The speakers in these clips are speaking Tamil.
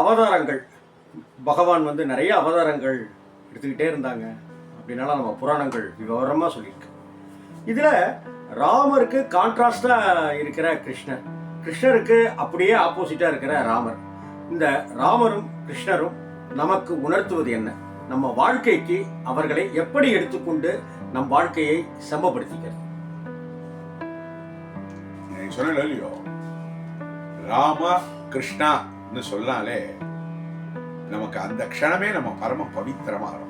அவதாரங்கள். பகவான் வந்து நிறைய அவதாரங்கள் எடுத்துக்கிட்டே இருந்தாங்க. அப்படின்னாலாம் நம்ம புராணங்கள் விவரமாக சொல்லியிருக்கு. இதில் ராமருக்கு கான்ட்ராஸ்டாக இருக்கிற கிருஷ்ணர். கிருஷ்ணருக்கு அப்படியே ஆப்போசிட்டாக இருக்கிற ராமர். இந்த ராமரும் கிருஷ்ணரும் நமக்கு உணர்த்துவது என்ன? நம்ம வாழ்க்கைக்கு அவர்களை எப்படி எடுத்துக்கொண்டு நம் வாழ்க்கையை செம்மப்படுத்திக்கிறது சொன்னோ ராம கிருஷ்ணா சொன்னாலே நமக்கு அந்த க்ஷணமே நம்ம பரம பவித்திரமாகிறோம்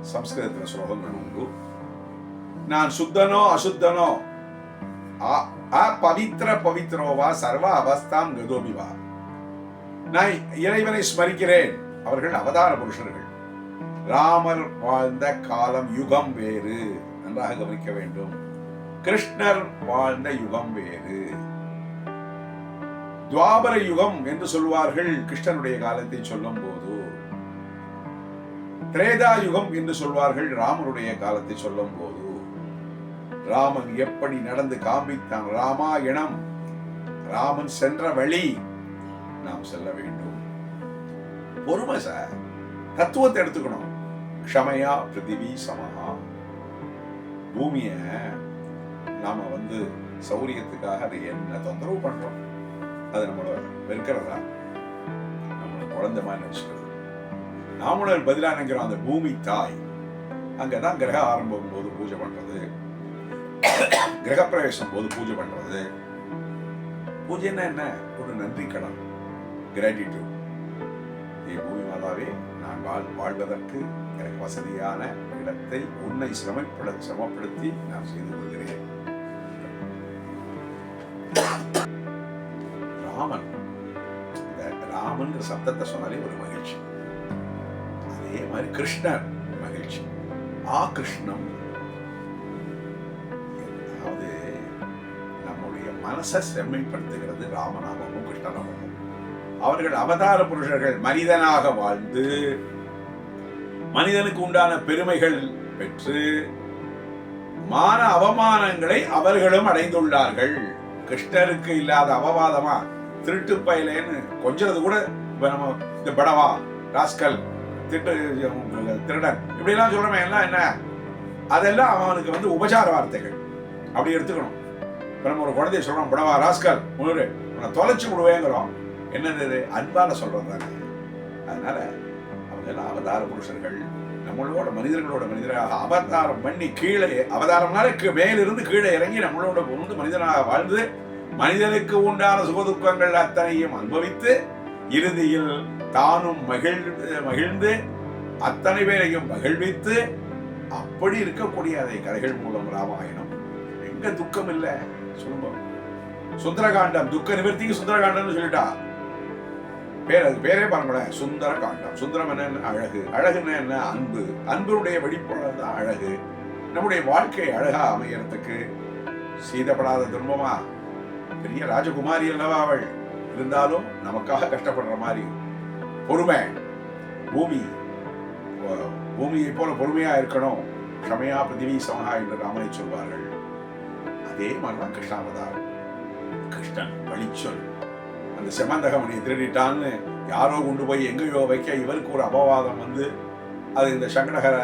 சம்ஸ்கிருதத்தில் ஸ்லோகங்கள் உண்டு. நான் சுத்தனோ அசுத்தனோ அ- பவித்ரோவா சர்வ அவஸ்தாம் கதோபிவா நான் இறைவனை ஸ்மரிக்கிறேன். அவர்கள் அவதார புருஷர்கள். ராமர் வாழ்ந்த காலம் யுகம் வேறு. நன்றாக கவனிக்க வேண்டும். கிருஷ்ணர் வாழ்ந்த யுகம் வேறு. துவாபர யுகம் என்று சொல்வார்கள் கிருஷ்ணனுடைய காலத்தை சொல்லும் போது திரேதா யுகம் என்று சொல்வார்கள் ராமனுடைய காலத்தை சொல்லும் போது ராமன் எப்படி நடந்து காமித்தான் ராமாயணம். ராமன் சென்ற வழி நாம் செல்ல வேண்டும். பொறுமை சார். தத்துவத்தை எடுத்துக்கணும். க்ஷமையா பிருத்திவி சமஹா. பூமிய நாம வந்து சௌரியத்துக்காக அதை என்ன தொந்தரவு பண்றோம்? அது நம்மளை வெறுக்கிறதா? நம்மளை குழந்தை மாதிரி நினச்சிக்கிறது. நாமளும் பதிலா நினைக்கிறோம் அந்த பூமி தாய். அங்கதான் கிரக ஆரம்பம் போது பூஜை பண்றது. கிரகப்பிரவேசம் போது பூஜை பண்றது. பூஜைன்னா என்ன? ஒரு நன்றி கடன். கிராட்டிடியூட் ஏ பூமி மாதாவே நான் வாழ் வாழ்வதற்கு எனக்கு வசதியான இடத்தை உன்னை சிரமப்பட சிரமப்படுத்தி நான் செய்து கொள்கிறேன். ராமன். இந்த ராமன்ற சப்தத்தை சொன்னாலே ஒரு மகிழ்ச்சி. அதே மாதிரி கிருஷ்ணர் மகிழ்ச்சி. ஆ கிருஷ்ணம். அதாவது நம்முடைய மனசை செம்மைப்படுத்துகிறது ராமநாமமும் கிருஷ்ணநாமமும் அவர்கள் அவதார புருஷர்கள் மனிதனாக வாழ்ந்து மனிதனுக்கு உண்டான பெருமைகள் பெற்று மான அவமானங்களை அவர்களும் அடைந்துள்ளார்கள். கிருஷ்ணருக்கு இல்லாத அவவாதமா? திருட்டு பயலேன்னு கொஞ்சது கூட இப்போ நம்ம இந்த படவா ராஸ்கல் திட்டு திருடன் இப்படிலாம் எல்லாம் எல்லாம் என்ன? அதெல்லாம் அவனுக்கு வந்து உபசார வார்த்தைகள். அப்படி எடுத்துக்கணும். இப்போ நம்ம ஒரு குழந்தைய சொல்கிறோம் படவா ராஸ்கல் முழு உன்னை தொலைச்சி விடுவேங்கிறோம். என்னது இது? அன்பால சொல்றது தானே. அதனால அவங்க எல்லாம் அவதார புருஷர்கள். நம்மளோட மனிதர்களோட மனிதராக அவதாரம் பண்ணி கீழே அவதாரம்னால மேலிருந்து கீழே இறங்கி நம்மளோட வந்து மனிதனாக வாழ்ந்து மனிதனுக்கு உண்டான சுகதுக்கங்கள் அத்தனையும் அனுபவித்து இறுதியில் தானும் மகிழ் மகிழ்ந்து அத்தனை பேரையும் மகிழ்வித்து அப்படி இருக்கக்கூடிய அதை கதைகள் மூலம் ராமாயணம். எங்க துக்கம் இல்லை? சொல்லுங்க. சுந்தரகாண்டம் துக்க நிவர்த்திக்கு சுந்தரகாண்டம்னு சொல்லிட்டா. பேர் அது பேரே பாருங்களேன் சுந்தர காண்டம் சுந்தரம் என்ன? அழகு. அழகுன்னு என்ன? அன்பு. அன்புடைய வெளிப்பாடு தான் அழகு. நம்முடைய வாழ்க்கை அழகா அமையறதுக்கு சீதப்படாத துன்பமா? பெரிய ராஜகுமாரி அல்லவா அவள்? இருந்தாலும் நமக்காக கஷ்டப்படுற மாதிரி. பொறுமை. பூமி. பூமியை போல பொறுமையா இருக்கணும். க்ஷமையா பிருத்திவி சமஹா என்று ராமனை சொல்வார்கள். அதே மாதிரிதான் கிருஷ்ணாவதார் கிருஷ்ணன் வழிச்சொல். அந்த செமந்தகமணியை திருடிட்டான்னு யாரோ கொண்டு போய் எங்கேயோ வைக்க இவருக்கு ஒரு அபவாதம் வந்து அது இந்த சங்கடகர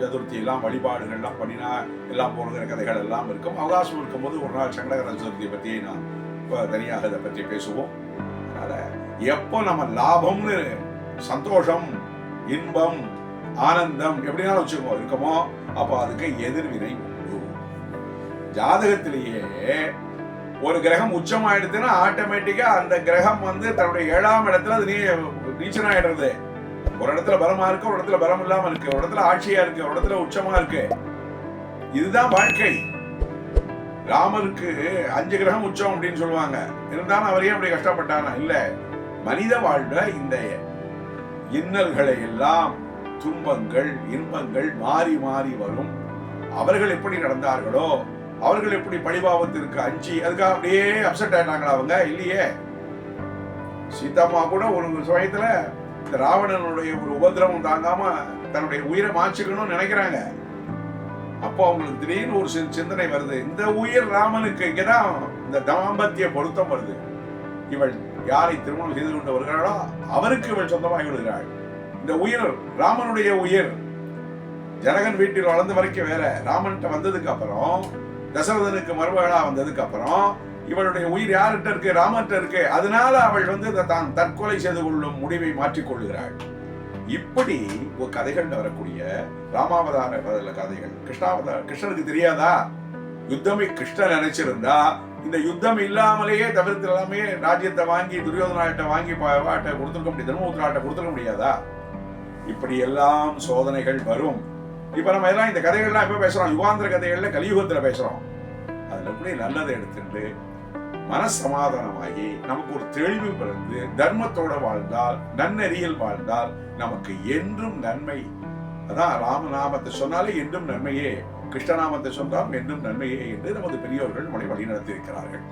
சதுர்த்தி எல்லாம் வழிபாடுகள்லாம் பண்ணினா எல்லாம் போகிற கதைகள் எல்லாம் இருக்கும். அவகாசம் இருக்கும்போது ஒரு நாள் சங்கடகர சதுர்த்தியை பற்றி நான் இப்போ தனியாக இதை பற்றி பேசுவோம். அதனால எப்போ நம்ம லாபம்னு சந்தோஷம் இன்பம் ஆனந்தம் எப்படினாலும் வச்சுக்கோ இருக்கமோ? அப்போ அதுக்கு எதிர்வினை உண்டு. ஜாதகத்திலேயே ஒரு கிரகம் உச்சமாயிடுதுன்னா ஆட்டோமேட்டிக்கா அந்த கிரகம் வந்து தன்னுடைய ஏழாம் இடத்துல அது நீ நீச்சனாயிடுறது ஒரு இடத்துல பலமா இருக்கு ஒரு இடத்துல பலம் இல்லாம இருக்கு ஒரு இடத்துல ஆட்சியா இருக்கு ஒரு இடத்துல உச்சமா இருக்கு. இதுதான் வாழ்க்கை. ராமருக்கு அஞ்சு கிரகம் உச்சம் அப்படின்னு சொல்லுவாங்க. இருந்தாலும் அவரே அப்படி கஷ்டப்பட்டானா இல்ல மனித வாழ்வுல இந்த இன்னல்களை எல்லாம் துன்பங்கள் இன்பங்கள் மாறி மாறி வரும். அவர்கள் எப்படி நடந்தார்களோ அவர்கள் எப்படி பழிபாவத்திற்கு அஞ்சி அதுக்காக அப்படியே அப்செட் ஆயிட்டாங்களா அவங்க? இல்லையே. சீதாம்மா கூட ஒரு சமயத்துல இந்த ராவணனுடைய ஒரு உபதிரவம் தாங்காம தன்னுடைய உயிரை மாச்சுக்கணும்னு நினைக்கிறாங்க. அப்போ அவங்களுக்கு திடீர்னு ஒரு சி- சிந்தனை வருது. இந்த உயிர் ராமனுக்கு இங்கதான் இந்த தாம்பத்திய பொருத்தம் வருது. இவள் யாரை திருமணம் செய்து கொண்டு வருகிறாளோ அவருக்கு இவள் சொந்தமாகி விடுகிறாள். இந்த உயிர் ராமனுடைய உயிர் ஜனகன் வீட்டில் வளர்ந்த வரைக்கும் வேற. ராமன்கிட்ட வந்ததுக்கு அப்புறம் தசரதனுக்கு மருமகளா வந்ததுக்கு அப்புறம் இவளுடைய உயிர் யார்கிட்ட இருக்கு? ராமர்கிட்ட இருக்கு. அதனால அவள் வந்து தான் தற்கொலை செய்து கொள்ளும் முடிவை மாற்றிக்கொள்கிறாள் இப்படி ஒரு கதைகள் வரக்கூடிய ராமாவதார கதைகள். கிருஷ்ணாவதார கிருஷ்ணனுக்கு தெரியாதா? யுத்தமே கிருஷ்ணன் நினைச்சிருந்தா இந்த யுத்தம் இல்லாமலேயே தவிர்த்து எல்லாமே ராஜ்யத்தை வாங்கி துரியோதனாட்ட வாங்கி வாட்ட கொடுத்துருக்க முடியாது. தர்மபுத்திராட்ட கொடுத்துருக்க முடியாதா? இப்படி எல்லாம் சோதனைகள் வரும். இப்ப நம்ம எல்லாம் இந்த கதைகள்லாம் இப்ப பேசுறோம். யுகாந்திர கதைகள்ல கலியுகத்துல பேசுறோம். அதுல எப்படி நல்லதை எடுத்துட்டு மனசமாதானமாகி நமக்கு ஒரு தெளிவு பிறந்து தர்மத்தோட வாழ்ந்தால் நன்னெறியில் வாழ்ந்தால் நமக்கு என்றும் நன்மை. அதான் ராமநாமத்தை சொன்னாலே என்றும் நன்மையே. கிருஷ்ணநாமத்தை சொன்னால் என்றும் நன்மையே என்று நமது பெரியோர்கள் நம்மளை வழிநடத்தி இருக்கிறார்கள்